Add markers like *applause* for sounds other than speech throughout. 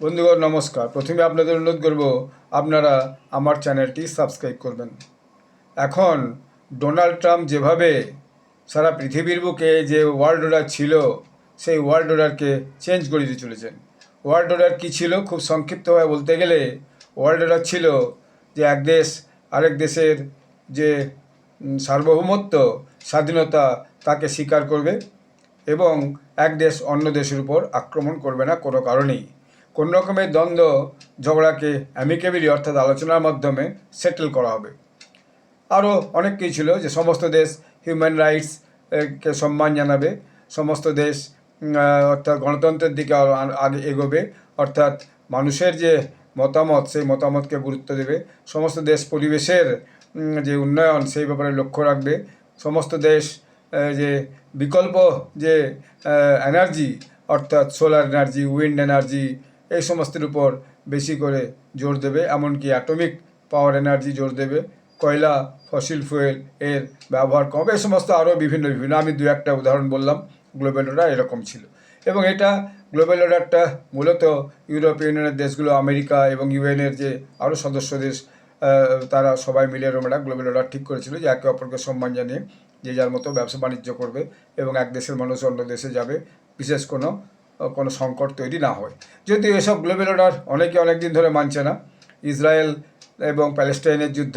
বন্ধুগণ, নমস্কার। প্রথমে আপনাদের অনুরোধ করব, আপনারা আমার চ্যানেলটি সাবস্ক্রাইব করবেন। এখন, ডোনাল্ড ট্রাম্প যেভাবে সারা পৃথিবীর বুকে যে ওয়ার্ল্ড অর্ডার ছিল, সেই ওয়ার্ল্ড অর্ডারকে চেঞ্জ করে দিয়ে চলেছেন। ওয়ার্ল্ড অর্ডার কী ছিল? খুব সংক্ষিপ্তভাবে বলতে গেলে, ওয়ার্ল্ড অর্ডার ছিল যে এক দেশ, আরেক দেশের যে সার্বভৌমত্ব, স্বাধীনতা, তাকে স্বীকার করবে এবং এক দেশ অন্য দেশের উপর আক্রমণ করবে না কোনো কারণেই। কোনো রকমের দ্বন্দ্ব, ঝগড়াকে অ্যামিকেবিলি অর্থাৎ আলোচনার মাধ্যমে সেটেল করা হবে। আরও অনেক কিছু ছিল যে সমস্ত দেশ হিউম্যান রাইটস কে সম্মান জানাবে, সমস্ত দেশ অর্থাৎ গণতন্ত্রের দিকে আগে এগোবে, অর্থাৎ মানুষের যে মতামত, সেই মতামতকে গুরুত্ব দেবে, সমস্ত দেশ পরিবেশের যে উন্নয়ন, সেই ব্যাপারে লক্ষ্য রাখবে, সমস্ত দেশ যে বিকল্প যে এনার্জি অর্থাৎ সোলার এনার্জি উইন্ড এনার্জি এই সমস্তের উপর বেশি করে জোর দেবে, এমনকি অ্যাটমিক পাওয়ার এনার্জি জোর দেবে। কয়লা ফসিল ফুয়েল এর ব্যবহার কম এই সমস্ত আরও বিভিন্ন বিভিন্ন। আমি দু একটা উদাহরণ বললাম গ্লোবাল অর্ডার এরকম ছিল। এবং এটা গ্লোবাল অর্ডারটা মূলত ইউরোপীয় ইউনিয়নের দেশগুলো, আমেরিকা এবং ইউএনের যে আরও সদস্য দেশ তারা সবাই মিলে একটা গ্লোবাল অর্ডার ঠিক করেছিল যে একে অপরকে সম্মান জানিয়ে যে যার মতো ব্যবসা বাণিজ্য করবে এবং এক দেশের মানুষ অন্য দেশে যাবে। বিশেষ কোনো কোনো সংকট তৈরি না হয়। যদিও এসব গ্লোবাল অর্ডার অনেকে অনেক দিন ধরে মানছে না। ইসরায়েল এবং প্যালেস্টাইনের যুদ্ধ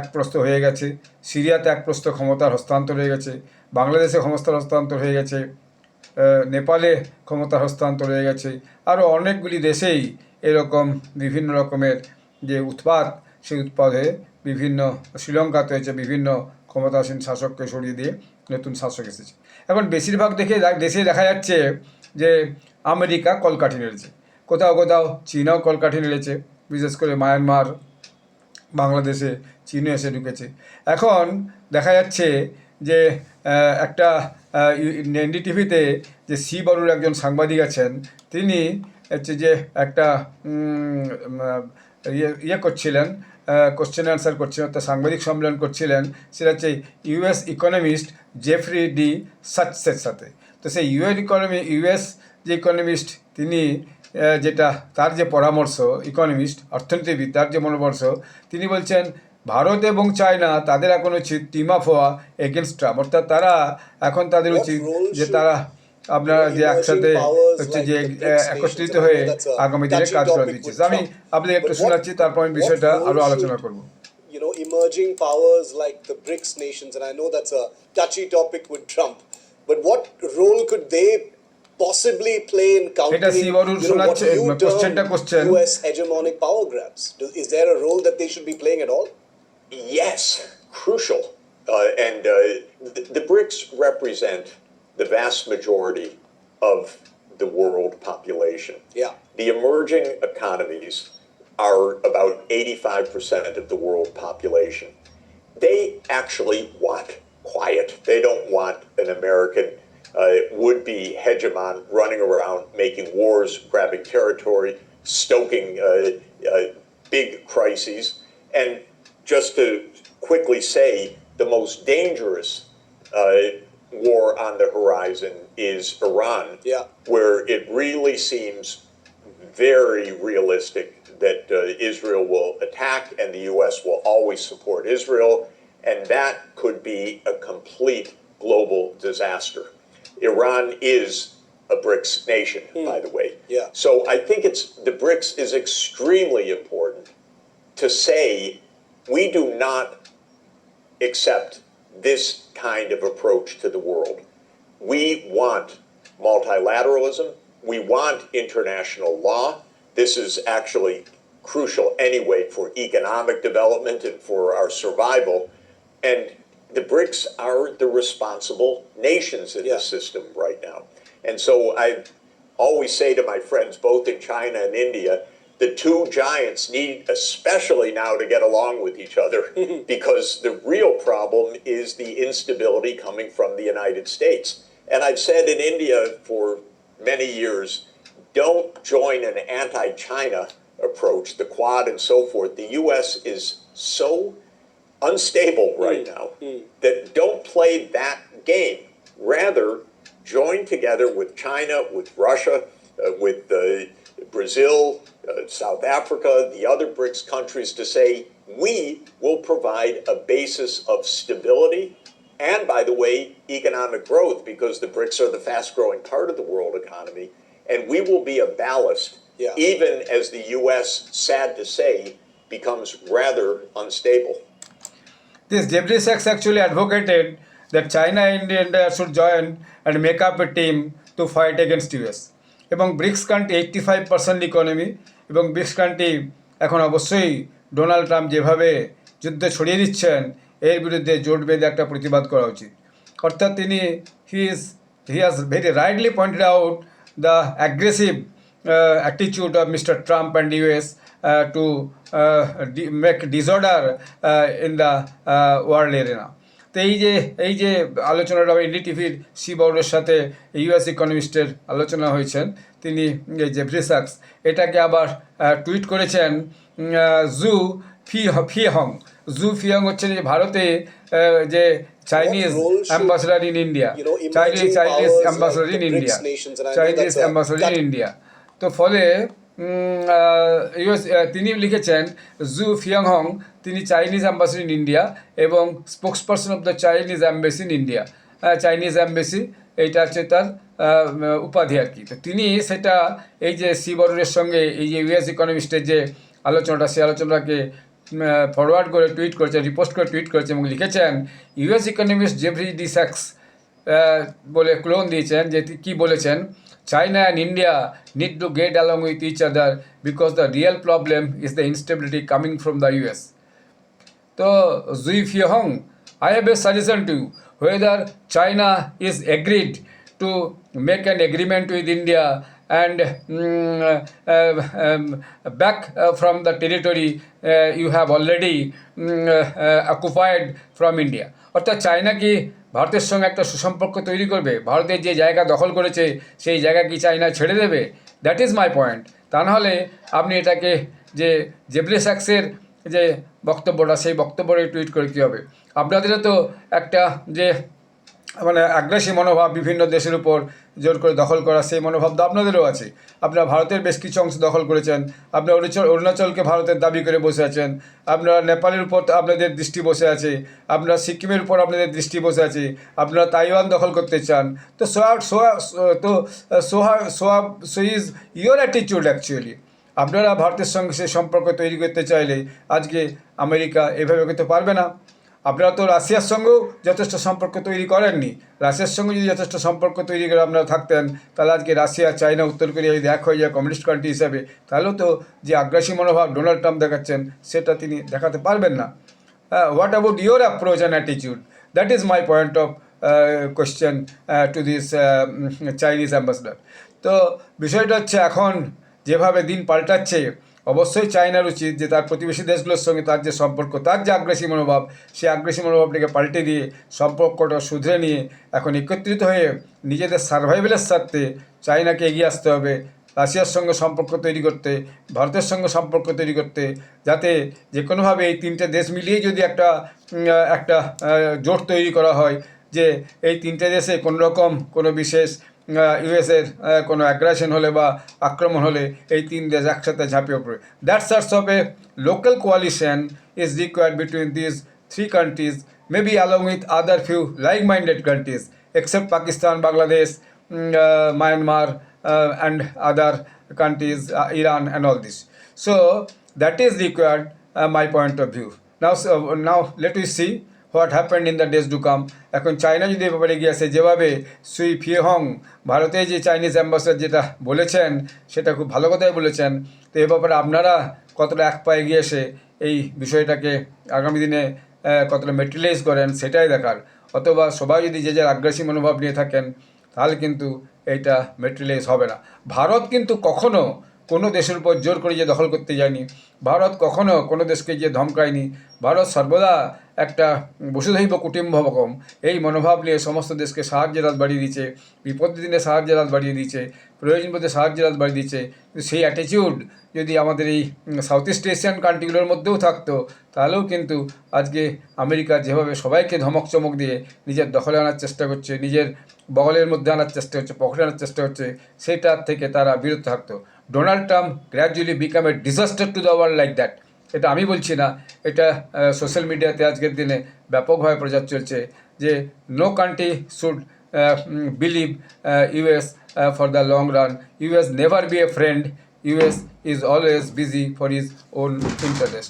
একপ্রস্ত হয়ে গেছে। সিরিয়াতে একপ্রস্ত ক্ষমতার হস্তান্তর হয়ে গেছে। বাংলাদেশে ক্ষমতার হস্তান্তর হয়ে গেছে। নেপালে ক্ষমতার হস্তান্তর হয়ে গেছে। আরও অনেকগুলি দেশেই এরকম বিভিন্ন রকমের যে উৎপাদ সেই উৎপাদে বিভিন্ন শ্রীলঙ্কাতে হয়েছে বিভিন্ন ক্ষমতাসীন শাসককে সরিয়ে দিয়ে নতুন শাসক এসেছে। এখন বেশিরভাগ দেখে দেশে দেখা যাচ্ছে যে আমেরিকা কলকাঠি নেড়েছে। কোথাও কোথাও চীনাও কলকাঠি নেড়েছে, বিশেষ করে মায়ানমার, বাংলাদেশে চীনে এসে ঢুকেছে। এখন দেখা যাচ্ছে যে একটা এনডিটিভিতে যে সি বড়ুর একজন সাংবাদিক আছেন, তিনি হচ্ছে যে একটা ইয়ে ইয়ে করছিলেন কোশ্চেন অ্যান্সার করছিলেন, অর্থাৎ সাংবাদিক সম্মেলন করছিলেন, সেটা হচ্ছে ইউএস ইকোনমিস্ট জেফরি ডি সাচসের সাথে। তো সেই ইউএস ইকোনমি ইউএস যে ইকোনমিস্ট তিনি যেটা তার যে পরামর্শ ইকোনমিস্ট অর্থনীতিবিদ তার যে পরামর্শ তিনি বলছেন ভারত এবং চায়না তাদের এখন উচিত টিম আপ হওয়া এগেনস্ট ট্রাম্প অর্থাৎ তারা এখন তাদের উচিত যে তারা আপনারা যে একসাথে হচ্ছে যে একত্রিত হয়ে আগামী দিনে কাজ করা দিচ্ছে। আমি. আপনাদের একটু শোনাচ্ছি তারপর আমি বিষয়টা আরও আলোচনা করব। You know, emerging powers like the BRICS nations, and I know that's a touchy topic with Trump, but what role could they possibly play in countering you know, what you term question. US hegemonic power grabs? Do, is there a role that they should be playing at all? Yes, crucial. Uh, and uh, the, the BRICS represent the vast majority of the world population. Yeah. The emerging economies are about 85% of the world population. They actually want quiet. They don't want an American uh, would be hegemon running around making wars, grabbing territory, stoking uh, uh, big crises. And just to quickly say, the most dangerous uh, war on the horizon is Iran, Yeah. where it really seems very realistic that uh, Israel will attack and the U.S. will always support Israel, and that could be a complete global disaster. Iran is a BRICS nation, hmm. by the way. Yeah. So I think it's the BRICS is extremely important to say we do not accept this kind of approach to the world. We want multilateralism. We want international law. This is actually crucial anyway for economic development and for our survival. And the BRICS are the responsible nations in Yeah. the system right now. And so I always say to my friends, both in China and India, the two giants need, especially now, to get along with each other *laughs* because the real problem is the instability coming from the United States. And I've said in India for many years don't join an anti China approach, the Quad and so forth. The U.S. is so unstable right now that don't play that game. Rather, join together with China, with Russia, uh, with the Brazil, uh, South Africa, the other BRICS countries to say, we will provide a basis of stability and, by the way, economic growth because the BRICS are the fast growing part of the world economy. And we will be a ballast, Yeah. even as the U.S., sad to say, becomes rather unstable. This Jeffrey Sachs actually advocated that China and India should join and make up a team to fight against US. এবং BRICS country eighty five percent economy এবং BRICS country এখন অবশ্যই Donald Trump যেভাবে যুদ্ধ ছড়িয়ে দিচ্ছেন, এর বিরুদ্ধে জোট বেঁধে একটা প্রতিবাদ করা উচিত অর্থাৎ তিনি he is he has very rightly pointed out the aggressive attitude of mister Trump and US to make disorder in the world arena তো এই যে এই যে আলোচনাটা এনডিটিভির সি বাউরের সাথে ইউএস ইকোনমিস্টের আলোচনা হয়েছেন তিনি এই জেফরি সাক্স এটাকে আবার টুইট করেছেন জু ফি ফি হং জু ফিয়ং হচ্ছেন যে ভারতে যে Chinese ambassador in India Chinese Chinese ambassador in the India Chinese ambassador in India তো ফলে ইউএস তিনি লিখেছেন, জু ফিয়াং হং তিনি চাইনিজ অ্যাম্বাসেডর ইন ইন্ডিয়া এবং spokes person of the Chinese embassy in India. Chinese embassy, এইটা হচ্ছে তার উপাধি আর কি। তো তিনি সেটা, এই যে সি বরুণের সঙ্গে, এই যে ইউএস ইকোনমিস্টের যে আলোচনাটা, সেই আলোচনাটাকে ফরওয়ার্ড করে টুইট করেছেন রিপোস্ট করে টুইট করেছেন এবং লিখেছেন, ইউএস ইকোনমিস্ট জেফরি ডি স্যাক্স বলে ক্লোন দিয়েছেন, যে কি বলেছেন China and India need to get along with each other because the real problem is the instability coming from the US. So, Zui Fihong, I have a suggestion to you whether China is agreed to make an agreement with India and mm, uh, um, back uh, from the territory uh, you have already mm, occupied from India. অর্থাৎ China কি ভারতের সঙ্গে একটা সুসম্পর্ক তৈরি করবে? ভারতের যে জায়গা দখল করেছে সেই জায়গা কি চায়না ছেড়ে দেবে? দ্যাট ইজ মাই পয়েন্ট তা নাহলে আপনি এটাকে যে জেব্রেসাক্সের যে বক্তব্যটা সেই বক্তব্যটা টুইট করে কী হবে? আপনাদেরও তো একটা যে মানে আগ্রাসী মনোভাব বিভিন্ন দেশের উপর জোর করে দখল করা, সেই মনোভাব তো আপনাদেরও আছে। আপনারা ভারতের বেশ কিছু অংশ দখল করেছেন। আপনারা অরুণাচল অরুণাচলকে ভারতের দাবি করে বসে আছেন। আপনারা নেপালের উপর আপনাদের দৃষ্টি বসে আছে। আপনারা সিকিমের উপর আপনাদের দৃষ্টি বসে আছে। আপনারা তাইওয়ান দখল করতে চান। তো সোয়া সোয়া, তো সোহা, সোয়া, so is your attitude actually. আপনারা ভারতের সঙ্গে সে সম্পর্ক তৈরি করতে চাইলে আজকে আমেরিকা এভাবে করতে পারবে না। আপনারা তো রাশিয়ার সঙ্গেও যথেষ্ট সম্পর্ক তৈরি করেননি। রাশিয়ার সঙ্গে যদি যথেষ্ট সম্পর্ক তৈরি করে আপনারা থাকতেন, তাহলে আজকে রাশিয়া চায়না উত্তর কোরিয়া যদি এক হয়ে যায় কমিউনিস্ট কান্ট্রি হিসাবে, তাহলেও তো যে আগ্রাসী মনোভাব ডোনাল্ড ট্রাম্প দেখাচ্ছেন, সেটা তিনি দেখাতে পারবেন না। What about your approach and attitude that is my point of question to this Chinese ambassador তো বিষয়টা হচ্ছে এখন যেভাবে দিন পাল্টাচ্ছে অবশ্যই চায়নার উচিত যে তার প্রতিবেশী দেশগুলোর সঙ্গে তার যে সম্পর্ক, তার যে আগ্রাসী মনোভাব, সেই আগ্রাসী মনোভাবটাকে পাল্টে দিয়ে সম্পর্কটা শুধরে নিয়ে এখন একত্রিত হয়ে নিজেদের সার্ভাইভেলের স্বার্থে চায়নাকে এগিয়ে আসতে হবে। রাশিয়ার সঙ্গে সম্পর্ক তৈরি করতে, ভারতের সঙ্গে সম্পর্ক তৈরি করতে, যাতে যে কোনোভাবে এই তিনটে দেশ মিলিয়ে যদি একটা একটা জোট তৈরি করা হয়, যে এই তিনটে দেশে কোনো রকম কোনো বিশেষ ইউএসের কোনো অ্যাগ্রাশন হলে বা আক্রমণ হলে এই তিন দেশ একসাথে ঝাঁপিয়ে পড়ে that sorts of a local coalition is required between this three countries may be along with other few like minded countries except Pakistan Bangladesh Myanmar and other and all this. So that is required, uh, my point of view. Now, so, now let us see what happened in the days to come. এখন China যদি ব্যাপারে এগিয়ে আসে, যেভাবে সুই ফিহং ভারতে যে Chinese ambassador যেটা বলেছেন, সেটা খুব ভালো কথাই বলেছেন, তো এ ব্যাপারে আপনারা কতটা এক পায়ে এগিয়ে এসে এই বিষয়টাকে আগামী দিনে কতটা মেটেরিয়ালাইজ করেন সেটাই দেখার। অথবা সবাই যদি যে যার আগ্রাসী মনোভাব নিয়ে থাকেন, তাহলে কিন্তু এইটা মেটেরিয়ালাইজ হবে না। ভারত কিন্তু কখনো কোনো দেশের উপর জোর করে যে দখল করতে যায়নি। ভারত কখনো কোনো দেশকে যে ধমকায়নি। ভারত সর্বদা একটা বসুধৈব কুটুম্বকম। এই মনোভাব নিয়ে সমস্ত দেশকে সাহায্যের হাত বাড়িয়ে দিচ্ছে বিপদের দিনে সাহায্যের হাত বাড়িয়ে দিচ্ছে প্রয়োজন বোধে সাহায্যের হাত বাড়িয়ে দিচ্ছে সেই অ্যাটিচিউড যদি আমাদের এই সাউথ ইস্ট এশিয়ান কান্ট্রিগুলোর মধ্যেও থাকতো, তাহলেও কিন্তু আজকে আমেরিকা যেভাবে সবাইকে ধমক চমক দিয়ে নিজের দখলে আনার চেষ্টা করছে, নিজের বগলের মধ্যে আনার চেষ্টা হচ্ছে পকেটে আনার চেষ্টা হচ্ছে সেটার থেকে তারা বিরত থাকতো। Donald Trump gradually become a disaster to the world like that এটা আমি বলছি না, এটা সোশ্যাল মিডিয়াতে আজকের দিনে ব্যাপকভাবে প্রচার চলছে যে no country should believe US for the long run US never be a friend US is always busy for is own interest